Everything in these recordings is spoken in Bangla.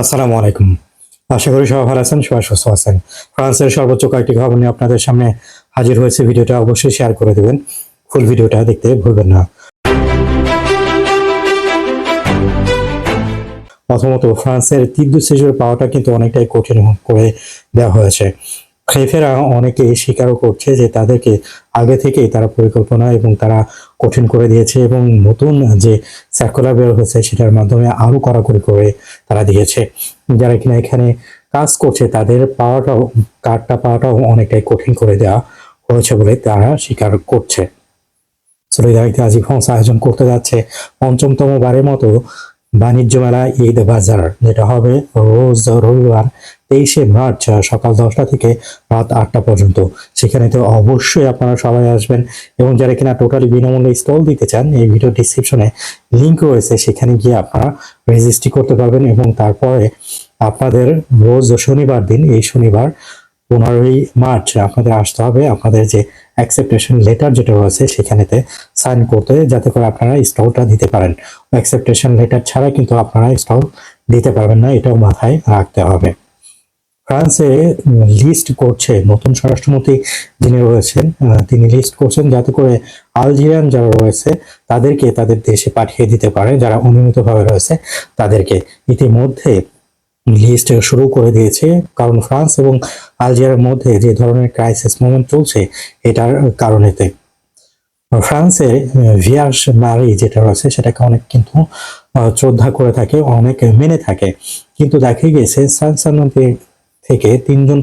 আসসালামু আলাইকুম। আশা করি সবাই ভালো আছেন, সবাই সুস্থ আছেন। ফ্রান্সের সর্বোচ্চ কয়েকটি খবর নিয়ে আপনাদের সামনে হাজির হয়েছে। ভিডিওটা অবশ্যই শেয়ার করে দেবেন। ফুল ভিডিওটা দেখতে ভুলবেন না। প্রথমত, ফ্রান্সের তীব্র সেজুর পাওয়াটা কিন্তু অনেকটাই কঠিন করে দেওয়া হয়েছে। খেফেরা অনেকে স্বীকারও করছে যে তাদেরকে আগে থেকেই তারা পরিকল্পনা এবং তারা কঠিন করে দিয়েছে এবং নতুন যে সার্কুলার বের হয়েছে সেটার মাধ্যমে আরও কড়াকড়ি করে তারা দিয়েছে। যারা কিনা এখানে কাজ করছে, তাদের পাওয়াটাও, কার্ডটা পাওয়াটাও অনেকটাই কঠিন করে দেওয়া হয়েছে বলে তারা স্বীকার করছে। সলিদারিতে আজি ফ্রান্স আয়োজন করতে যাচ্ছে পঞ্চমতম বারের মতো বাণিজ্য মেলা ঈদ বাজার, যেটা হবে রোজ রবিবার তেইশে মার্চ সকাল দশটা থেকে রাত আটটা পর্যন্ত। সেখানে তো অবশ্যই আপনারা সবাই আসবেন এবং যারা কিনা টোটালি বিনামূল্যে স্টল দিতে চান, এই ভিডিও ডিসক্রিপশনে লিঙ্ক রয়েছে। সেখানে গিয়ে আপনারা রেজিস্ট্রি করতে পারবেন এবং তারপরে আপনাদের রোজ শনিবার দিন, এই শনিবার পনেরোই মার্চ আপনাদের আসতে হবে। আপনাদের যে অ্যাকসেপ্টেশন লেটার যেটা রয়েছে, সেখানেতে সাইন করতে যাতে করে আপনারা স্টলটা দিতে পারেন। অ্যাকসেপ্টেশন লেটার ছাড়া কিন্তু আপনারা স্টল দিতে পারবেন না, এটাও মাথায় রাখতে হবে। ফ্রান্সে লিস্ট করছে নতুন স্বরাষ্ট্রমন্ত্রী যিনি রয়েছেন তিনি লিস্ট করছেন যাতে করে আলজেরিয়ান যারা রয়েছে তাদেরকে তাদের দেশে পাঠিয়ে দিতে পারে, যারা অনিয়মিতভাবে রয়েছে তাদেরকে। ইতিমধ্যে লিস্ট শুরু করে দিয়েছে, কারণ ফ্রান্স এবং আলজেরিয়ার মধ্যে যে ধরনের ক্রাইসিস মোমেন্ট চলছে এটার কারণেতে। ফ্রান্সে ভিয়াস নারী যেটা রয়েছে সেটাকে অনেক কিন্তু শ্রদ্ধা করে থাকে, অনেক মেনে থাকে। কিন্তু দেখা গেছে সান সানসানতে থেকে তিনজন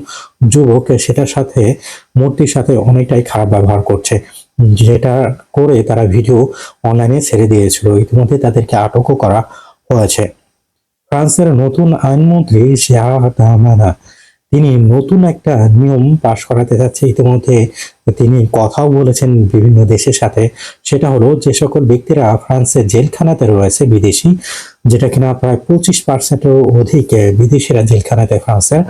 যুবক সেটার সাথে, মূর্তির সাথে অনেকটাই খারাপ ব্যবহার করছে। যেটা করে তারা ভিডিও অনলাইনে ছেড়ে দিয়েছিল। ইতিমধ্যে তাদেরকে আটকও করা হয়েছে। ফ্রান্সের নতুন আইনমন্ত্রী আহমেদা, তিনি নতুন একটা নিয়ম পাশ করাতে যাচ্ছে। ইতিমধ্যে তিনি কথাও বলেছেন বিভিন্ন দেশের সাথে। সেটা হলো, যে সকল ব্যক্তিরা ফ্রান্সের জেলখানাতে রয়েছে বিদেশি, যেটা কিনা প্রায় পঁচিশ পার্সেন্টের অধিক বিদেশিরা জেলখানাতে ফ্রান্সের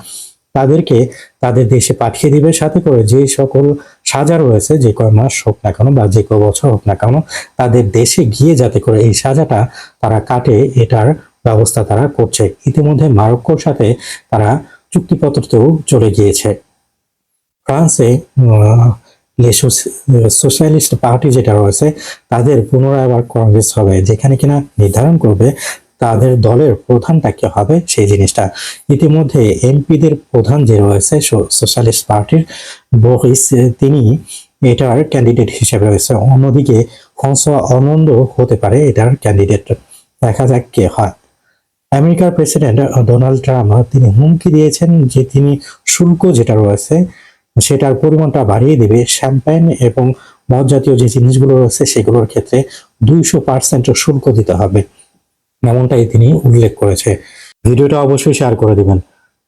তাদেরকে তাদের দেশে পাঠিয়ে দিবে সাথে করে যে সকল সাজা রয়েছে, যে কয় মাস হোক না কেন বা যে কয় বছর হোক না কেন, তাদের দেশে গিয়ে যাতে করে এই সাজাটা তারা কাটে, এটার ব্যবস্থা তারা করছে। ইতিমধ্যে মারক্কোর সাথে তারা চুক্তিপত্রতেও চলে গিয়েছে। ফ্রান্সে সোশ্যালিস্ট পার্টি যেটা রয়েছে, তাদের পুনরায় আবার কংগ্রেস হবে, যেখানে কিনা নির্ধারণ করবে তাদের দলের প্রধানটা কি হবে সেই জিনিসটা। ইতিমধ্যে এমপিদের প্রধান যে রয়েছে সোশ্যালিস্ট পার্টির বহিস তিনি এটার ক্যান্ডিডেট হিসেবে রয়েছে। অন্যদিকে ফ্রান্সোয়া অনন্দ হতে পারে এটার ক্যান্ডিডেট। দেখা যাক কে হয়। আমেরিকার প্রেসিডেন্ট ডোনাল্ড ট্রাম্প তিনি হুমকি দিয়েছেন যে তিনি শুল্ক যেটা রয়েছে, সেটার পরিমাণটা বাড়িয়ে দেবে। শ্যাম্পেন এবং মদ জাতীয় যে জিনিসগুলো রয়েছে, সেগুলোর ক্ষেত্রে দুইশো পার্সেন্ট শুল্ক দিতে হবে। এমনটাই তিনি উল্লেখ করেছে। ভিডিওটা অবশ্যই শেয়ার করে দিবেন।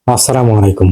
আসসালামু আলাইকুম।